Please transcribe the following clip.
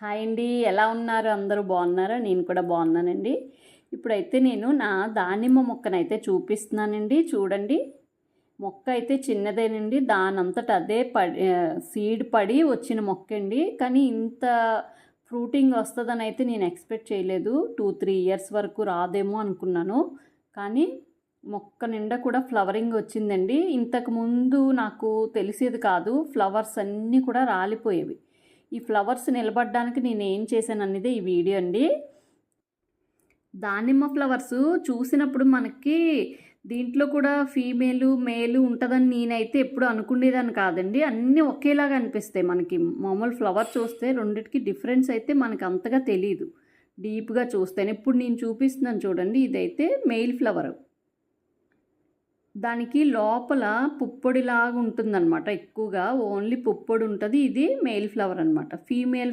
Hi అండి ఎలా ఉన్నారు? అందరూ బాగున్నారా? నేను కూడా బాగున్నానండి. ఇప్పుడైతే నేను నా దానిమ్మ మొక్కనైతే చూపిస్తున్నానండి. చూడండి. మొక్క అయితే చిన్నదేనండి. దానంతట అదే పడి సీడ్ పడి వచ్చిన మొక్క అండి కానీ ఇంత ఫ్రూటింగ్ వస్తుందని అయితే నేను ఎక్స్పెక్ట్ చేయలేదు. టూ త్రీ ఇయర్స్ వరకు రాదేమో అనుకున్నాను. కానీ మొక్క నిండా కూడా ఫ్లవరింగ్ వచ్చిందండి. ఇంతకుముందు నాకు తెలిసేది కాదు. ఫ్లవర్స్ అన్నీ కూడా రాలిపోయేవి. ఈ ఫ్లవర్స్ నిలబడడానికి నేను ఏం చేశాను అనేది ఈ వీడియో అండి. దానిమ్మ ఫ్లవర్స్ చూసినప్పుడు మనకి దీంట్లో కూడా ఫీమేలు మేలు ఉంటుందని నేనైతే ఎప్పుడు అనుకునేదాన్ని కాదండి. అన్నీ ఒకేలాగా అనిపిస్తాయి మనకి. మామూలు ఫ్లవర్ చూస్తే రెండింటికి డిఫరెన్స్ అయితే మనకు అంతగా తెలియదు డీప్గా చూస్తాను. ఇప్పుడు నేను చూపిస్తున్నాను చూడండి. ఇదైతే మెయిల్ ఫ్లవర్. దానికి లోపల పుప్పొడిలాగా ఉంటుందన్నమాట ఎక్కువగా ఓన్లీ పుప్పొడి ఉంటుంది ఇది మేల్ ఫ్లవర్ అనమాట ఫీమేల్